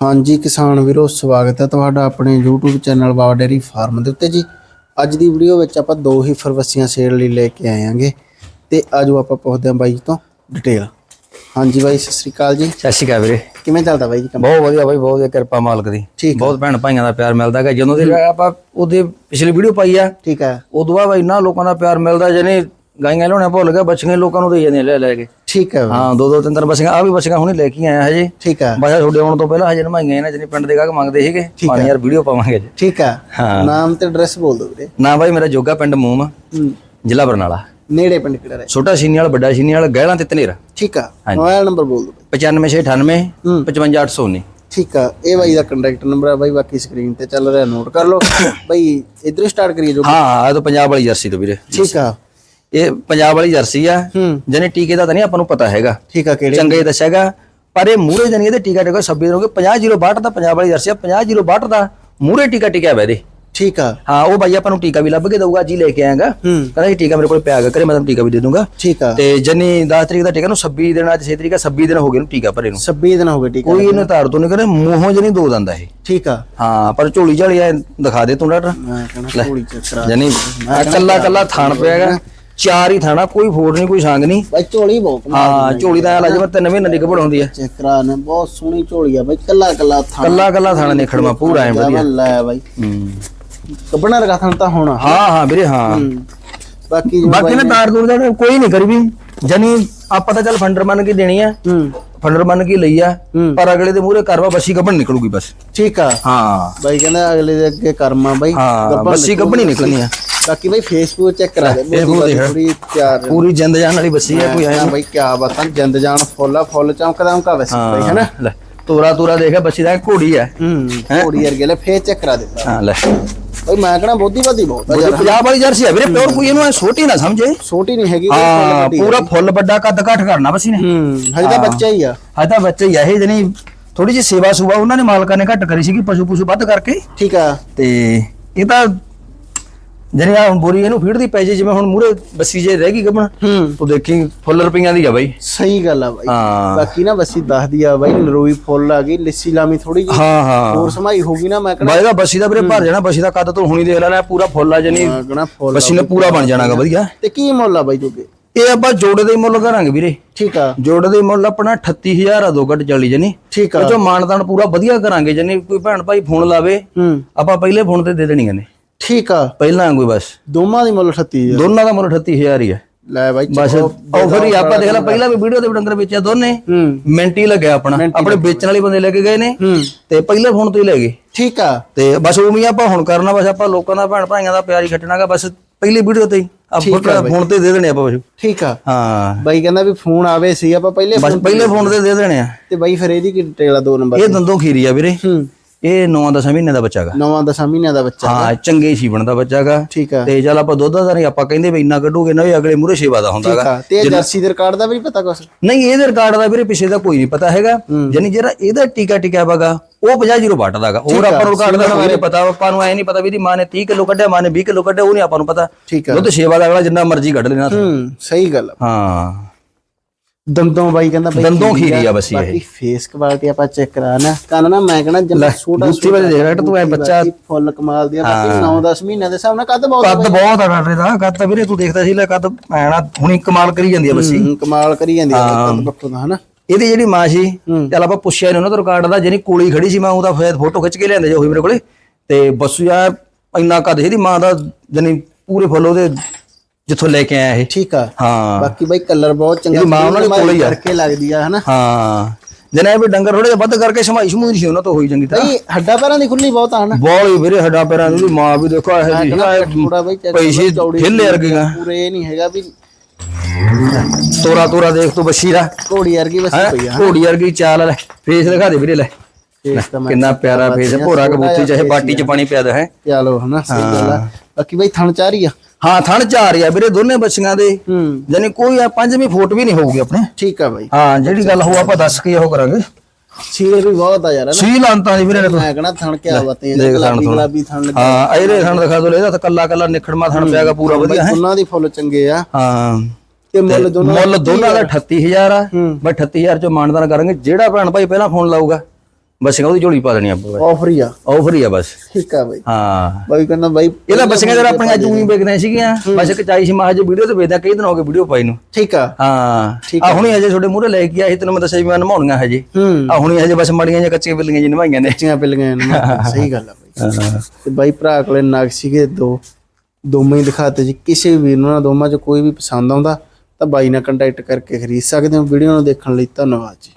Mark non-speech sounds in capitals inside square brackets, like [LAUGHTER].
ਹਾਂਜੀ ਕਿਸਾਨ ਵੀਰੋ ਸਵਾਗਤ ਹੈ ਤੁਹਾਡਾ ਆਪਣੇ YouTube channel Bawa dairy farm ਦੇ ਉੱਤੇ ਜੀ। ਅੱਜ ਦੀ ਵੀਡੀਓ ਵਿੱਚ ਆਪਾਂ ਦੋ ਹੀ ਫਰਵਸੀਆਂ ਸੇਲ ਲਈ ਲੈ ਕੇ ਆਏ ਆਂਗੇ ਤੇ ਆਜੋ ਆਪਾਂ ਪੁੱਛਦੇ ਹਾਂ ਬਾਈ ਤੋਂ ਡਿਟੇਲ ਹਾਂਜੀ ਬਾਈ ਸਤਿ ਸ੍ਰੀ ਅਕਾਲ ਜੀ। ਸਤਿ ਸ਼੍ਰੀ ਅਕਾਲ ਵੀਰੇ। ਕਿਵੇਂ ਚੱਲਦਾ ਬਾਈ ਜੀ ਕੰਮ? ਬਹੁਤ ਵਧੀਆ ਬਾਈ ਬਹੁਤ ਵਧੀਆ ਕਿਰਪਾ ਮਾਲਕ ਦੀ। ਠੀਕ ਬਹੁਤ ਭੈਣ ਭਾਈਆਂ ਦਾ ਪਿਆਰ ਮਿਲਦਾ ਹੈ ਜਦੋਂ ਦੇ ਆਪਾਂ ਉਹਦੇ ਪਿਛਲੀ ਵੀਡੀਓ ਪਾਈ ਆ ਠੀਕ ਹੈ। ਉਦੋਂ ਬਾਅਦ ਇੰਨਾ ਲੋਕਾਂ ਦਾ ਪਿਆਰ ਮਿਲਦਾ ਜਿਹਨੇ ਗਾਈਆਂ ਲਿਆਉਣੇ ਭੁੱਲ ਗਿਆ ਬੱਚੀਆਂ ਲੋਕਾਂ ਨੂੰ ਦੇ ਜਾਂਦੇ ਲੈ ਲੈ ਕੇ। ਠੀਕ ਹੈ। ਹਾਂ ਦੋ ਦੋ ਤਿੰਨ ਤਿੰਨ ਬੱਚੀਆਂ ਆ ਵੀ ਬੱਚੀਆਂ ਹੁਣੇ ਲੈ ਕੇ ਆਇਆ ਹਜੇ ਠੀਕ ਹੈ। ਬਸ ਤੁਹਾਡੇ ਆਉਣ ਤੋਂ ਪਹਿਲਾਂ ਹਜੇ ਨਮਾਈਆਂ ਇਹਨਾਂ ਜਿਹਨੇ ਪਿੰਡ ਦੇ ਗਾਹਕ ਮੰਗਦੇ ਸੀਗੇ ਪਾਣੀ ਯਾਰ ਵੀਡੀਓ ਪਾਵਾਂਗੇ ਅੱਜ ਠੀਕ ਹੈ। ਹਾਂ। ਨਾਮ ਤੇ ਐਡਰੈਸ ਬੋਲ ਦਿਓ ਵੀਰੇ। ਨਾ ਬਾਈ ਮੇਰਾ ਜੋਗਾ ਪਿੰਡ ਮੂਮ ਜ਼ਿਲ੍ਹਾ ਬਰਨਾਲਾ। ਨੇੜੇ ਪਿੰਡ ਕਿਹੜਾ ਹੈ ਛੋਟਾ ਸੀਨੀ ਵਾਲਾ ਵੱਡਾ ਸੀਨੀ ਵਾਲਾ ਗਹਿਲਾਂ ਤੇ ਧਨੇਰਾ। ਠੀਕ ਹੈ। ਮੋਬਾਈਲ ਨੰਬਰ ਬੋਲ ਦਿਓ। 95698 ਹੂੰ। 55819 ਠੀਕ ਆ ਇਹ ਬਾਈ ਦਾ ਕੰਟੈਕਟ ਨੰਬਰ ਹੈ ਬਾਈ ਬਾਕੀ ਸਕਰੀਨ ਤੇ ਚੱਲ ਰਿਹਾ ਨੋਟ ਕਰ ਲਓ। [COUGHS] ਬਾਈ ਇਧਰੋਂ ਸਟਾਰਟ ਕਰੀਏ ਜੋ ਹਾਂ ਆ ਤਾਂ ਪੰਜਾਬ ਵਾਲੀ ਜਰਸੀ ਤੋਂ ਵੀਰੇ। ਠੀਕ ਆ ਇਹ ਪੰਜਾਬ ਵਾਲੀ ਜਰਸੀ ਆ ਜਿਹਨੇ ਟੀਕੇ ਦਾ ਤਾਂ ਨਹੀਂ ਆਪਾਂ ਨੂੰ ਪਤਾ ਹੈਗਾ। ਠੀਕ ਆ ਕਿਹੜੇ ਚੰਗੇ ਦੱਸਿਆਗਾ ਪਰ ਇਹ ਮੂਰੇ ਜਣੀ ਇਹਦੇ ਟੀਕਾ ਟਿਕਾ 26 ਦਿਨ ਹੋ ਗਏ 50 ਜ਼ੀਰੋ 62 ਦਾ ਪੰਜਾਬ ਵਾਲੀ ਜਰਸੀ ਆ 50 ਜ਼ੀਰੋ 62 ਦਾ ਮੂਰੇ ਟੀਕਾ ਟਿਕਿਆ ਵਾ ਇਹਦੇ। ਠੀਕ। ਆ ਹਾਂ ਉਹ ਬਾਈ ਆਪਾਂ ਨੂੰ ਟੀਕਾ ਵੀ ਲੱਭ ਕੇ ਦਊਗਾ ਜੀ ਲੈ ਕੇ ਆਏਗਾ। ਕਹਿੰਦਾ ਇਹ ਟੀਕਾ ਮੇਰੇ ਕੋਲ ਪਿਆ ਹੈਗਾ ਕਰੇ ਮੈਂ ਤੁਹਾਨੂੰ ਟੀਕਾ ਵੀ ਦੇ ਦੂੰਗਾ। ਠੀਕ। ਆ ਤੇ ਜਨੀ 10 ਤਰੀਕ ਦਾ ਟੀਕਾ ਨੂੰ 26 ਦਿਨ ਅੱਜ 6 ਤਰੀਕ ਆ 26 ਦਿਨ ਹੋ ਗਏ ਨੂੰ ਟੀਕਾ ਭਰੇ ਨੂੰ। 26 ਦਿਨ ਹੋ ਗਏ ਆ ਕੋਈ ਇਹਨੇ ਧਾਰ ਤੋਂ ਨਹੀਂ ਕਰੇ ਮੂੰਹੋਂ ਜਨੀ ਦੋ ਦੰਦਾ ਇਹ। ਠੀਕ। ਆ ਹਾਂ ਪਰ ਝੋਲੀ ਝਾਲੀ ਦਿਖਾ ਦੇ ਤੂੰ ਡਾਕਟਰ। ਮੈਂ ਕਹਣਾ ਥੋੜੀ ਚੱਕਰਾ ਜਨੀ ਕੱਲਾ ਕੱਲਾ ਥਾਣ ਪਿਆ ਹੈਗਾ। ਚਾਰ ਹੀ ਥਾਣਾ ਕੋਈ ਫੋੜ ਨਹੀਂ ਕੋਈ ਸੰਗ ਨਹੀਂ। ਬਾਈ ਝੋਲੀ ਬਹੁਤ ਹਾਂ ਝੋਲੀ ਦਾ ਲੱਜ ਮੈਂ ਤਿੰਨ ਮਹੀਨੇ ਦੀ ਕਬੜ ਹੁੰਦੀ ਆ। ਚੱਕਰਾ ਨੇ ਬਹੁਤ ਸੋਹਣੀ ਝੋਲੀ ਆ ਬਾਈ ਕੱਲਾ ਕੱਲਾ ਥਾਂ ਕੱਲਾ ਕੱਲਾ ਥਾਣਾ ਨਿਖੜਵਾ ਪੂਰਾ ਐ ਵਧੀਆ ਲੈ ਬਾਈ। ਹੂੰ। ਕੱਬਣਾ ਰਗਾ ਥਾਂ ਤਾਂ ਹੋਣਾ ਹਾਂ ਹਾਂ ਵੀਰੇ ਹਾਂ। ਹੂੰ। ਬਾਕੀ ਬਾਕੀ ਨਾ ਤਾਰ ਦੂਰ ਦਾ ਕੋਈ ਨਹੀਂ ਕਰੀ ਵੀ। ਜਨੀ ਆਪਾਂ ਤਾਂ ਚੱਲ ਫੰਡਰ ਮੰਨ ਕੇ ਦੇਣੀ ਆ। ਹੂੰ। ਫੰਡਰ ਮੰਨ ਕੇ ਲਈ ਆ। ਹੂੰ। ਪਰ ਅਗਲੇ ਦੇ ਮੂਹਰੇ ਕਰਵਾ ਬੱਸੀ ਗੱਬਣ ਨਿਕਲੂਗੀ ਬਸ। ਠੀਕ ਆ। ਹਾਂ। ਬਾਈ ਕਹਿੰਦਾ ਅਗਲੇ ਦੇ ਅੱਗੇ ਕਰਮਾ ਬਾਈ। ਹਾਂ ਬੱਸੀ ਗੱਬਣੀ ਨਿਕਲਣੀ ਆ। ਬਾਕੀ ਬਾਈ ਫੇਸਬੁੱਕ ਚੈੱਕ ਕਰਾ ਦੇ Facebook ਦੇਖ। ਥੋੜੀ ਤਿਆਰ ਪੂਰੀ ਜਿੰਦ ਜਾਨ ਵਾਲੀ ਬੱਸੀ ਆ ਕੋਈ ਐ ਹਾਂ ਬਾਈ ਕੀ ਬਾਤਾਂ ਜਿੰਦ ਜਾਨ ਫੁੱਲਾ ਫੁੱਲ ਚਮਕਦਾ ਚਮਕਾ ਵੈਸੇ ਬਾਈ ਹੈਨਾ? ਲੈ ਤੋਰਾ ਤੋਰਾ ਦੇਖਿਆ ਬੱਸੀ ਦਾ ਘੋੜੀ ਆ ਹੂੰ ਥੋੜੀ ਯਾਰ ਲੈ ਫੇਸ ਚੈੱਕ ਕਰਾ ਦੇ ਹਾਂ ਲੈ। ਬਾਈ ਮੈਂ ਕਹਣਾ ਬਹੁਤੀ ਵਧੀ ਬਹੁਤ ਆ ਯਾਰ। ਪੰਜਾਬ ਵਾਲੀ ਜਰਸੀ ਆ ਵੀਰੇ ਪਿਓਰ ਕੋਈ ਇਹਨੂੰ ਐਂ ਛੋਟੀ ਨਾ ਸਮਝੇ। ਛੋਟੀ ਨਹੀਂ ਹੈਗੀ ਫੁੱਲ ਹਾਂ ਵੱਡੀ ਆ। ਪੂਰਾ ਫੁੱਲ ਵੱਡਾ ਕੱਦ ਘੱਟ ਕਰਨਾ ਬੱਸੀ ਨੇ। ਹੂੰ ਹਜੇ ਤਾਂ ਬੱਚਾ ਹੀ ਆ। ਅੱਜ ਤਾਂ ਬੱਚੇ ਹੀ ਆ ਇਹ ਜਣੀ ਥੋੜੀ ਜਿਹੀ ਸੇਵਾ ਸੁਵਾ ਉਹਨਾਂ ਨੇ ਮਾਲਕਾਂ ਨੇ ਘੱਟ ਕਰੀ ਸੀਗੀ ਪਸ਼ੂ ਪਸ਼ੂ ਵੱਧ ਕਰਕੇ। ਠੀਕ ਆ। ਤੇ ਇਹ ਤਾਂ ਜਣੀ ਆ ਬੋਰੀ ਇਹਨੂੰ ਫੀਡਦੀ ਪੈ ਜੇ ਜਿਵੇਂ ਹੁਣ ਮੂਰੇ ਬੱਸੀ ਜੇ ਰਹਿ ਗਈ ਗੱਬਣ ਹੂੰ। ਤੂੰ ਦੇਖੀ ਫੁੱਲ ਰੁਪਈਆਂ ਦੀ ਆ ਬਾਈ। ਸਹੀ ਗੱਲ ਆ ਬਾਈ। ਹਾਂ। ਬਾਕੀ ਨਾ ਬੱਸੀ ਦੱਸਦੀ ਆ ਬਾਈ ਨਰੋਈ ਫੁੱਲ ਆ ਗਈ ਲਿੱਸੀ ਲਾਮੀ ਥੋੜੀ ਜਿਹੀ। ਹਾਂ ਹਾਂ। ਹੋਰ ਸਮਾਈ ਹੋਗੀ ਨਾ ਮੈਂ ਕਹਣਾ ਬਾਈ ਦਾ ਬੱਸੀ ਦਾ ਵੀਰੇ ਭਰ ਜਾਣਾ ਬੱਸੀ ਦਾ ਕੱਦ ਤੂੰ ਹੁਣੀ ਦੇਖ ਲੈਣਾ ਪੂਰਾ ਫੁੱਲ ਆ ਜਣੀ। ਮੈਂ ਕਹਣਾ ਫੁੱਲ ਬੱਸੀ ਨੇ ਪੂਰਾ ਬਣ ਜਾਣਾਗਾ ਵਧੀਆ। ਤੇ ਕੀ ਮੁੱਲ ਆ ਬਾਈ ਜੋਗੇ ਇਹ ਆਪਾਂ ਜੋੜੇ ਦੇ ਹੀ ਮੁੱਲ ਕਰਾਂਗੇ ਵੀਰੇ। ਠੀਕ ਆ। ਜੋੜੇ ਦੇ ਮੁੱਲ ਆਪਣਾ 38000 ਆ ਦੋ ਗੱਟ ਚੱਲੀ ਜਣੀ। ਠੀਕ ਆ। ਉਹ ਚੋਂ ਮਾਨਦਾਨ ਪੂਰਾ ਵਧੀਆ ਕਰਾਂਗੇ ਜਣੀ ਕੋਈ ਭੈਣ ਭਾਈ ਫੋਨ ਲਾਵੇ ਹੂੰ। ਆਪਾਂ ਪਹਿਲੇ ਫੋਨ ਤੇ ਦੇ ਦੇਣੀਆਂ ਨੇ ਠੀਕ ਆ। ਪਹਿਲਾਂ ਕੋਈ ਬਸ। ਦੋਵਾਂ ਦੀ ਮੁੱਲ 38 ਆ ਦੋਨਾਂ ਦਾ ਮੁੱਲ 38000 ਹੀ ਹੈ ਲੈ ਬਾਈ ਬਸ ਆਫਰ ਹੀ ਆਪਾਂ ਦੇਖ ਲੈ ਪਹਿਲਾਂ ਵੀ ਵੀਡੀਓ ਤੇ ਡੰਗਰ ਵੇਚਿਆ ਦੋਨੇ। ਮਿੰਟ ਲੱਗਿਆ ਆਪਣਾ। ਆਪਣੇ ਵੇਚਣ ਵਾਲੇ ਬੰਦੇ ਲੈ ਕੇ ਗਏ ਨੇ। ਤੇ ਪਹਿਲੇ ਫੋਨ ਤੋਂ ਹੀ ਲੈ ਗਏ। ਠੀਕ ਆ। ਤੇ ਬਸ ਹੀ ਆਪਾਂ ਹੁਣ ਕਰਨਾ ਬਸ ਆਪਾਂ ਲੋਕਾਂ ਦਾ ਭੈਣ ਭਾਈਆਂ ਦਾ ਪਿਆਰ ਹੀ ਖੱਟਣਾਗਾ ਬਸ ਪਹਿਲੀ ਵੀਡੀਓ ਤੇ ਹੀ। ਆਪਾਂ ਫੋਨ ਤੇ ਦੇ ਦੇਣੇ ਆਪਾਂ ਬਸ। ਠੀਕ ਆ। ਹਾਂ। ਬਾਈ ਕਹਿੰਦਾ ਵੀ ਫੋਨ ਆਵੇ ਸੀ ਆਪਾਂ ਪਹਿਲੇ ਬਸ ਪਹਿਲੇ ਫੋਨ ਤੇ ਦੇ ਦੇਣੇ ਆ। ਤੇ ਬਾਈ ਫਿਰ ਇਹਦੀ ਕੀ ਡਿਟੇਲ ਆ ਦੋ ਨੰਬਰ ਇਹ ਦੰਦੋਂ ਖੀਰੀ ਆ ਵੀਰੇ। ਹੂੰ। ਇਹ 9-10 ਮਹੀਨੇ ਦਾ ਬੱਚਾਗਾ ਨਵਾਂ ਦਸਾਂ ਮਹੀਨਿਆਂ ਦਾ ਬੱਚਾ ਹਾਂ ਚੰਗੇ ਸੀਵਣ ਦਾ ਬੱਚਾਗਾ ਠੀਕ ਆ। ਤੇ ਚੱਲ ਆਪਾਂ ਦੁੱਧ ਦਾ ਨਹੀਂ ਆਪਾਂ ਕਹਿੰਦੇ ਵੀ ਇੰਨਾ ਕੱਢੋਗੇ ਨਾ ਵੀ ਅਗਲੇ ਮੂਰੇ ਸੇਵਾ ਦਾ ਹੁੰਦਾਗਾ ਆ। ਤੇ ਇਹ ਜਰਸੀ ਦੇ ਰਿਕਾਰਡ ਦਾ ਵੀ ਪਤਾ ਕੁਛ? ਨਹੀਂ ਇਹਦੇ ਰਿਕਾਰਡ ਦਾ ਵੀਰੇ ਪਿੱਛੇ ਦਾ ਕੋਈ ਨਹੀਂ ਪਤਾ ਹੈਗਾ। ਯਾਨੀ ਜਿਹੜਾ ਇਹਦਾ ਟੀਕਾ ਟਿਕਿਆ ਵਗਾ ਉਹ 50 ਜ਼ੀਰੋ ਬਾਟ ਦਾਗਾ ਹੋਰ ਆਪਾਂ ਨੂੰ ਰਿਕਾਰਡ ਦਾ ਨਹੀਂ ਪਤਾ। ਆਪਾਂ ਨੂੰ ਐ ਨਹੀਂ ਪਤਾ ਵੀ ਇਹਦੀ ਮਾਂ ਨੇ 30 ਕਿਲੋ ਕੱਢਿਆ ਮਾਂ ਨੇ 20 ਕਿਲੋ ਕੱਢਿਆ ਉਹ ਨਹੀਂ ਆਪਾਂ ਨੂੰ ਪਤਾ। ਦੁੱਧ ਸੇਵਾ ਦਾ ਅਗਲਾ ਜਿੰਨਾ ਮਰਜ਼ੀ ਕੱਢ ਲੈਣਾ ਹੂੰ ਸਹੀ ਗੱਲ ਹਾਂ। ਦੰਦੋਂ ਬਾਈ ਕਹਿੰਦਾ ਬਾਈ ਦੰਦੋਂ ਖੀਰੀ ਆ ਬਸ ਇਹ। ਬਾਕੀ ਫੇਸ ਕੁਆਲਿਟੀ ਆਪਾਂ ਚੈੱਕ ਕਰਾਣਾ ਕੰਨ ਨਾ ਮੈਂ ਕਹਿੰਦਾ ਜਿੰਨਾ ਛੋਟਾ ਦੂਸਰੀ ਵਾਰ ਦੇਖ ਰਿਹਾ ਤੂੰ ਐ ਬੱਚਾ ਫੁੱਲ ਕਮਾਲ ਦੀ ਆ ਬਾਕੀ 9-10 ਮਹੀਨਿਆਂ ਦੇ ਹਿਸਾਬ ਨਾਲ ਕੱਦ ਬਹੁਤ ਕੱਦ ਬਹੁਤ ਆ ਕੱਢ ਦਾ ਕੱਦ ਤਾਂ ਵੀਰੇ ਤੂੰ ਦੇਖਦਾ ਸੀ ਲੈ ਕੱਦ ਐਣਾ ਹੁਣੀ ਕਮਾਲ ਕਰੀ ਜਾਂਦੀ ਆ ਬੱਸੀ ਕਮਾਲ ਕਰੀ ਜਾਂਦੀ ਆ ਕੱਦ ਬੱਕੋ ਦਾ ਹਨਾ? ਇਹਦੀ ਜਿਹੜੀ ਮਾਂ ਸੀ। ਚੱਲ ਆਪਾਂ ਪੁੱਛਿਆ ਨੀ ਉਹਨਾਂ ਤੋਂ ਰਿਕਾਰਡ ਦਾ ਜਿਹਨੀ ਕੋਲੀ ਖੜੀ ਸੀ ਮੈਂ ਉਹਦਾ ਫੇਰ ਫੋਟੋ ਖਿੱਚ ਕੇ ਲਿਆਂਦੇ ਜੋ ਹੋਈ ਮੇਰੇ ਕੋਲੇ। ਤੇ ਬਸ ਯਾਰ ਇੰਨਾ ਕੱਦ ਇਹਦੀ ਮਾਂ ਦਾ ਜਾਨੀ ਪੂਰੇ ਫੁੱਲ ਉਹਦੇ ਜਿੱਥੋਂ ਲੈ ਕੇ ਆਇਆ ਇਹ। ਠੀਕ ਆ। ਹਾਂ। ਬਾਕੀ ਬਾਈ ਕਲਰ ਬਹੁਤ ਚੰਗਾ ਮਾਂ ਉਹਨਾਂ ਦੇ ਕੋਲ ਹੀ ਆ। ਕਰਕੇ ਲੱਗਦੀ ਆ ਹਨਾ? ਹਾਂ। ਜਨੇ ਵੀ ਡੰਗਰ ਥੋੜੇ ਜਿਹਾ ਵੱਧ ਕਰਕੇ ਸਮਾਈ ਸਮੂਹ ਸੀ ਉਹਨਾਂ ਤੋਂ ਹੋਈ ਚੰਗੀ ਤਰ੍ਹਾਂ। ਬਈ ਹੱਡਾ ਪੈਰਾਂ ਦੀ ਖੁੱਲੀ ਬਹੁਤ ਆ ਹਨਾ? ਬੋਲੀ ਵੀਰੇ ਹੱਡਾ ਪੈਰਾਂ ਦੀ ਮਾਂ ਵੀ ਦੇਖੋ ਇਹ ਜੀ ਥੋੜਾ ਬਾਈ ਪੈਸੇ ਹਿੱਲੇ ਵਰਗੀਆਂ ਪੂਰੇ ਨਹੀਂ ਹੈਗਾ ਵੀ। ਤੋਰਾ ਤੋਰਾ ਦੇਖ ਤੂੰ ਬੱਸੀ ਦਾ ਘੋੜੀ ਵਰਗੀ ਵਸੀ ਪਈ ਆ ਘੋੜੀ ਵਰਗੀ ਚਾਲ ਲੈ ਫੇਸ ਦਿਖਾ ਦੇ ਵੀਰੇ ਲੈ। ਤਾਂ ਕਿੰਨਾ ਪਿਆਰਾ ਫੇਸ ਭੋਰਾ ਕਬੂਤਰੀ ਚਾਹੇ ਬਾਟੀ ਚ ਪਾਣੀ ਪਿਆ ਦੇ ਹੈ? ਚਲੋ ਹਨਾ ਸਹੀ ਗੱਲ ਆ। ਬਾਕੀ ਬਾਈ ਥਣ ਚਾਹ ਰਹੀ ਆ। ਹਾਂ ਥਣ ਚਾਰ ਆ ਵੀਰੇ ਦੋਨੇ ਬੱਚੀਆਂ ਦੇ। ਹੂੰ। ਯਾਨੀ ਕੋਈ ਆ ਪੰਜਵੀਂ ਫੋਟ ਵੀ ਨਹੀਂ ਹੋਊਗੀ ਆਪਣੇ। ਠੀਕ ਆ ਬਾਈ। ਹਾਂ ਜਿਹੜੀ ਗੱਲ ਹੋ ਆਪਾਂ ਦੱਸ ਕੇ ਉਹ ਕਰਾਂਗੇ। ਸੀਲ ਵੀ ਬਹੁਤ ਆ ਯਾਰ ਹਨਾ ਸੀ ਲਾਂਤਾਂ ਦੀ ਵੀਰੇ ਮੈਂ ਕਹਣਾ ਥਣ ਕਿਆ ਬਾਤੇ ਦੇਖ ਥਣ ਗੁਲਾਬੀ ਥਣ। ਲੱਗੇ ਹਾਂ ਇਹਦੇ ਥਣ ਦਿਖਾ ਦੋ ਇਹਦਾ ਤਾਂ ਕੱਲਾ ਕੱਲਾ ਨਿਖੜਮਾ ਥਣ ਪਿਆਗਾ ਪੂਰਾ ਵਧੀਆ ਹੈ? ਉਹਨਾਂ ਦੀ ਫੁੱਲ ਚੰਗੇ ਆ। ਹਾਂ। ਤੇ ਮੁੱਲ ਦੋਨੋਂ ਦਾ 38000 ਆ। ਹੂੰ। ਬਈ 38000 ਚੋਂ ਮਾਨਦਾਨ ਕਰਾਂਗੇ ਜਿਹੜਾ ਭੈਣ ਭਾਈ ਪਹਿਲਾਂ ਫੋਨ ਲਾਊਗਾ। ਬਸਿੰਗਾ ਉਹਦੀ ਝੋਲੀ ਪਾ ਦੇਣੀ ਆਪਾਂ ਆਫਰ ਹੀ ਆ। ਆਫਰ ਹੀ ਆ ਬਸ। ਠੀਕ ਆ ਬਾਈ। ਹਾਂ। ਬਾਈ ਕਹਿੰਦਾ ਬਾਈ ਇਹਦਾ ਬਸਿੰਗਾ ਜਰਾ ਆਪਣੀਆਂ ਜੂਨੀ ਵੇਚਦੇ ਸੀਗੀਆਂ। ਬਸ ਇੱਕ ਚਾਈ ਸੀ ਮਾਹ ਜੇ ਵੀਡੀਓ ਤੇ ਵੇਚਦਾ ਕਈ ਦਿਨ ਹੋ ਗਏ ਵੀਡੀਓ ਪਾਈ ਨੂੰ। ਠੀਕ ਆ। ਹਾਂ। ਆ। ਹੁਣੀ ਹਜੇ ਤੁਹਾਡੇ ਮੂਹਰੇ ਲੈ ਕੇ ਸੀ ਤੈਨੂੰ ਮੈਂ ਦੱਸਿਆ ਵੀ ਮੈਂ ਨਮਾਉਣੀਆਂ ਹਜੇ। ਆ ਹੁਣੀ ਹਜੇ ਬਸ ਮੜੀਆਂ ਜਾਂ ਕੱਚੀਆਂ ਬਿੱਲੀਆਂ ਜੀ ਨਵਾਈਆਂ ਨੇ। ਕੱਚੀਆਂ ਪਿੱਲੀਆਂ ਨੇ। ਸਹੀ ਗੱਲ ਆ ਬਾਈ। ਤੇ ਬਾਈ ਭਰਾ ਕੋਲੇ ਨਗ ਸੀਗੇ ਦੋ। ਦੋਵੇਂ ਹੀ ਦਿਖਾਤੇ ਜੀ। ਕਿਸੇ ਵੀ ਉਹਨਾਂ ਦੋਵਾਂ ਚ ਕੋਈ ਵੀ ਪਸੰਦ ਆਉਂਦਾ ਤਾਂ ਬਾਈ ਨਾਲ ਕੰਟੈਕਟ ਕਰਕੇ ਖਰੀਦ ਸਕਦੇ ਹੋ। ਵੀਡੀਓ ਨੂੰ ਦੇਖਣ ਲਈ ਧੰਨਵਾਦ ਜੀ।